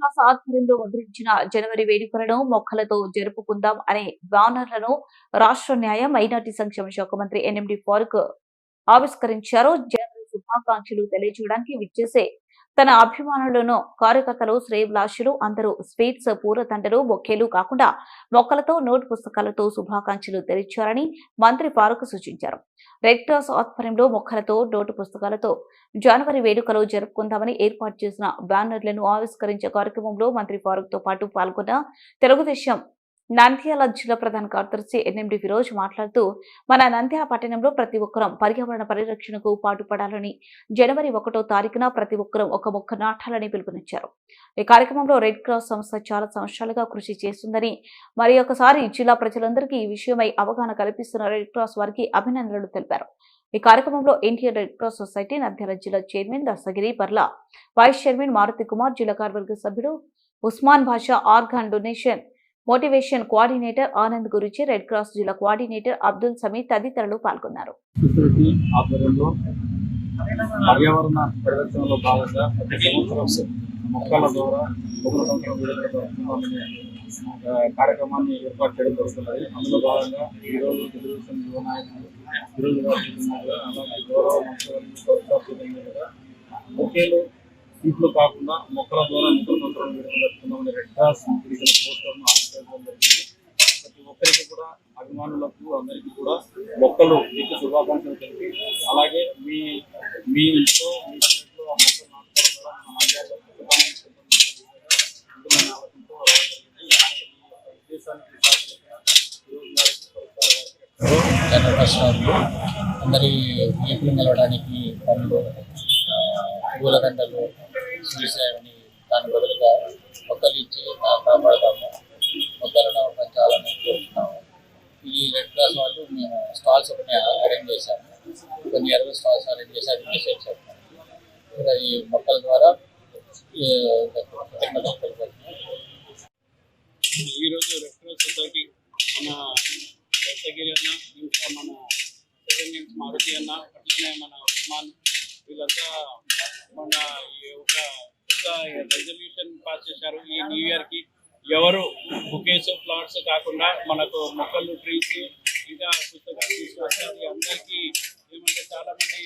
Class ఆధ్వర్యంలో ముద్రించిన జనవరి వేడుకలను మొక్కలతో జరుపుకుందాం అనే బ్యానర్లను రాష్ట్ర న్యాయ మైనార్టీ సంక్షేమ శాఖ మంత్రి ఎన్ఎండి ఫారూక్ ఆవిష్కరించారు. జనవరి శుభాకాంక్షలు తెలియజేయడానికి విచ్చేసే తన అభిమానులను కార్యకర్తలు శ్రేయభిలాషులు అందరూ స్వీట్స్ పూరతండలు బొక్కేలు కాకుండా మొక్కలతో నోట్ పుస్తకాలతో శుభాకాంక్షలు తెరిచారని మంత్రి ఫారూక్ సూచించారు. రెడ్ ఆధ్వర్యంలో మొక్కలతో నోటు పుస్తకాలతో జనవరి వేడుకలు జరుపుకుందామని ఏర్పాటు చేసిన బ్యానర్లను ఆవిష్కరించే కార్యక్రమంలో మంత్రి ఫారూక్తో పాటు పాల్గొన్న తెలుగుదేశం నంద్యాల జిల్లా ప్రధాన కార్యదర్శి ఎన్ఎండి ఫిరోజ్ మాట్లాడుతూ మన నంద్యాల పట్టణంలో ప్రతి ఒక్కరం పర్యావరణ పరిరక్షణకు పాటుపడాలని జనవరి ఒకటో తారీఖున ప్రతి ఒక్కరం ఒక మొక్క నాటాలని పిలుపునిచ్చారు. ఈ కార్యక్రమంలో రెడ్ క్రాస్ సంస్థ చాలా సంవత్సరాలుగా కృషి చేస్తుందని మరి ఒకసారి జిల్లా ప్రజలందరికీ ఈ విషయమై అవగాహన కల్పిస్తున్న రెడ్ క్రాస్ వారికి అభినందనలు తెలిపారు. ఈ కార్యక్రమంలో Indian red cross society Nandyal జిల్లా చైర్మన్ దసగిరి పర్లా వైస్ చైర్మన్ మారుతి కుమార్ జిల్లా కార్యవర్గ సభ్యుడు Usman Basha organ donation motivation coordinator Anand Guruchi red cross జిల్లా కోఆర్డినేటర్ అబ్దుల్ సమీ తదితరులు పాల్గొన్నారు. పర్యావరణ పరిరక్షణలో భాగంగా ప్రతి సంవత్సరం మొక్కల ద్వారా ఒక సంవత్సరం కార్యక్రమాన్ని ఏర్పాటు చేయడం జరుగుతున్నది. అందులో భాగంగా ఈరోజు తెలుగుదేశం యువ నాయకులు ఈరోజు అలాగే గౌరవ మంత్రులు ప్రభుత్వ సీట్లు కాకుండా మొక్కల ద్వారా నూతన సంవత్సరం విడుదల జరుపుకుందామని రెడ్ క్రాస్ పోస్టర్ను అభిమానులకు అందరికీ కూడా మొక్కలు మీకు శుభాకాంక్షలు తెలిపి అలాగే మీ మీ ఇంట్లో మీ ఇంట్లో ఆ మొక్కలు అందరి వీపులు నిలవడానికి పనులు ఆ, పూల దండలు దాని బదులుగా మొక్కలు ఇచ్చి కాపాడతాము మొక్కలను పెంచాలని కోరుతున్నాము ఈ రెడ్ క్రాస్ వాళ్ళు మేము స్టాల్స్ ఒకటి అరేంజ్ చేశాము కొన్ని ఇరవై స్టాల్స్ అరేంజ్ చేసి అది మెసేజ్ చేస్తాము ఈ మొక్కల ద్వారా ఈరోజు రెఫరల్ సొసైటీ మన దత్తగిరి అన్న ఇంకా మన సెవెన్ ఇయర్స్ మారుతి అన్న అట్లనే మన ఉస్మాన్ వీళ్ళంతా మన ఈ ఒక కొత్త రెజల్యూషన్ పాస్ చేశారు. ఈ న్యూ ఇయర్కి ఎవరు బుకేస్ ఫ్లవర్స్ కాకుండా మనకు మొక్కలు ట్రీస్ ఇంకా పుస్తకాలు తీసుకొస్తే అందరికీ ఏమంటే చాలా మంది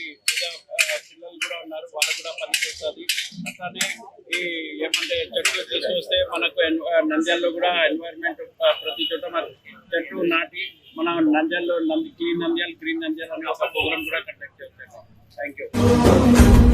పిల్లలు కూడా ఉన్నారు వాళ్ళకు కూడా పనిచేస్తుంది అట్లానే ఈ ఏమంటే చెట్లు తీసుకొస్తే మనకు ఎన్- నంద్యాలలో కూడా ఎన్వైర్న్మెంట్ ప్రతి చోట మన చెట్లు నాటి మన నంద్యాలలో నంది క్లీన్ నంద్యాల గ్రీన్ నంద్యాల అనే ఒక ప్రోగ్రామ్ కూడా కండక్ట్ చేస్తాం థ్యాంక్ యూ